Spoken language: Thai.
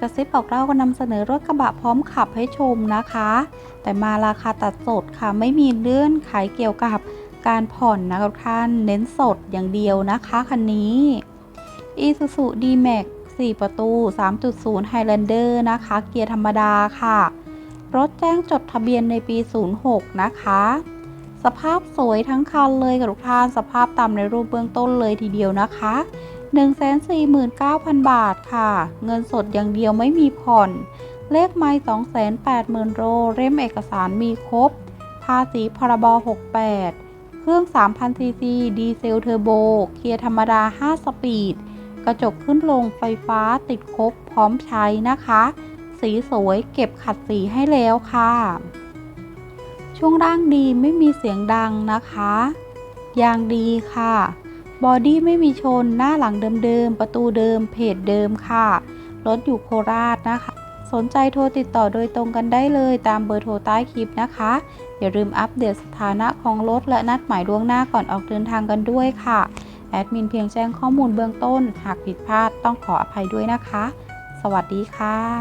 กระซิบบอกเล่าก็นำเสนอรถกระบะพร้อมขับให้ชมนะคะ แต่มาราคาตัดสดค่ะไม่มีเลื่อนขายเกี่ยวกับการผ่อนนะคะท่านเน้นสดอย่างเดียวนะคะคันนี้ Isuzu D-Max 4 ประตู 3.0 Highlander นะคะ เกียร์ธรรมดาค่ะ รถแจ้งจดทะเบียนในปี 06 นะคะ สภาพสวยทั้งคันเลยกับทุกท่าน สภาพตามในรูปเบื้องต้นเลยทีเดียวนะคะ 149,000 บาทค่ะ เงินสดอย่างเดียวไม่มีผ่อน เลขไม้280,000 โรเล่มเอกสารมีครบ ภาษีพรบ 68 เครื่อง 3,000 ซีซี ดีเซลเทอร์โบ เกียร์ธรรมดา 5 สปีด กระจกขึ้นลงไฟฟ้าติดครบพร้อมใช้นะคะ สีสวยเก็บขัดสีให้แล้วค่ะ ช่วงล่างดีไม่มีเสียงดังนะคะ ยางดีค่ะ บอดี้ไม่มีชนหน้าหลังเดิมๆ ประตูเดิม เพจเดิมค่ะ รถอยู่โคราชนะคะ สนใจโทรติดต่อโดยตรงกันได้เลยตามเบอร์โทรใต้คลิปนะคะ อย่าลืมอัปเดตสถานะของรถและนัดหมายล่วงหน้าก่อนออกเดินทางกันด้วยค่ะ แอดมินเพียงแจ้งข้อมูลเบื้องต้น หากผิดพลาดต้องขออภัยด้วยนะคะ สวัสดีค่ะ